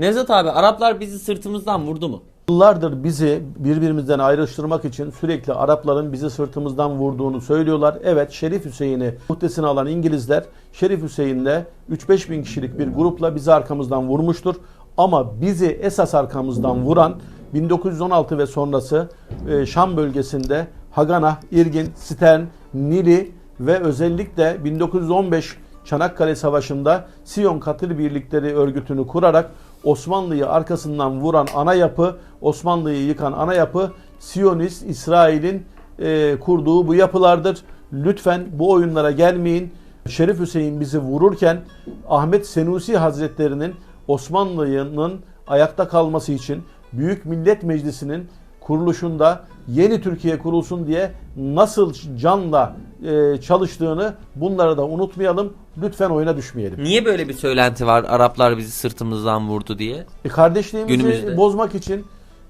Nevzat abi Araplar bizi sırtımızdan vurdu mu? Yıllardır bizi birbirimizden ayrıştırmak için sürekli Arapların bizi sırtımızdan vurduğunu söylüyorlar. Evet Şerif Hüseyin'i muhtesine alan İngilizler Şerif Hüseyin'le 3-5 bin kişilik bir grupla bizi arkamızdan vurmuştur. Ama bizi esas arkamızdan vuran 1916 ve sonrası e, Şam bölgesinde Hagana, İrgin, Stern, Nili ve özellikle 1915 Çanakkale Savaşı'nda Siyon Katil Birlikleri örgütünü kurarak Osmanlı'yı arkasından vuran ana yapı, Osmanlı'yı yıkan ana yapı Siyonist İsrail'in e, kurduğu bu yapılardır. Lütfen bu oyunlara gelmeyin. Şerif Hüseyin bizi vururken Ahmet Senusi Hazretleri'nin Osmanlı'nın ayakta kalması için Büyük Millet Meclisi'nin kuruluşunda yeni Türkiye kurulsun diye nasıl canla e, çalıştığını bunları da unutmayalım. Lütfen oyuna düşmeyelim. Niye böyle bir söylenti var Araplar bizi sırtımızdan vurdu diye? E kardeşliğimizi Günümüzde. bozmak için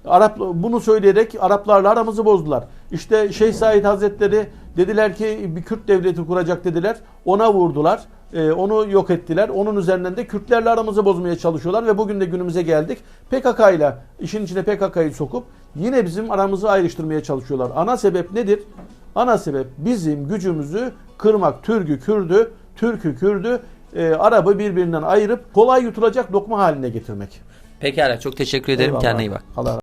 Arap bunu söyleyerek Araplarla aramızı bozdular. İşte Şeyh Said Hazretleri dediler ki bir Kürt devleti kuracak dediler. Ona vurdular. E, onu yok ettiler. Onun üzerinden de Kürtlerle aramızı bozmaya çalışıyorlar ve bugün de günümüze geldik. PKK ile işin içine PKK'yı sokup yine bizim aramızı ayrıştırmaya çalışıyorlar. Ana sebep nedir? Ana sebep bizim gücümüzü kırmak. Türk'ü, Kürd'ü, Türk'ü, Kürd'ü, e, Arap'ı birbirinden ayırıp kolay yutulacak lokma haline getirmek. Pekala çok teşekkür ederim Eyvallah. kendine iyi bak. Allah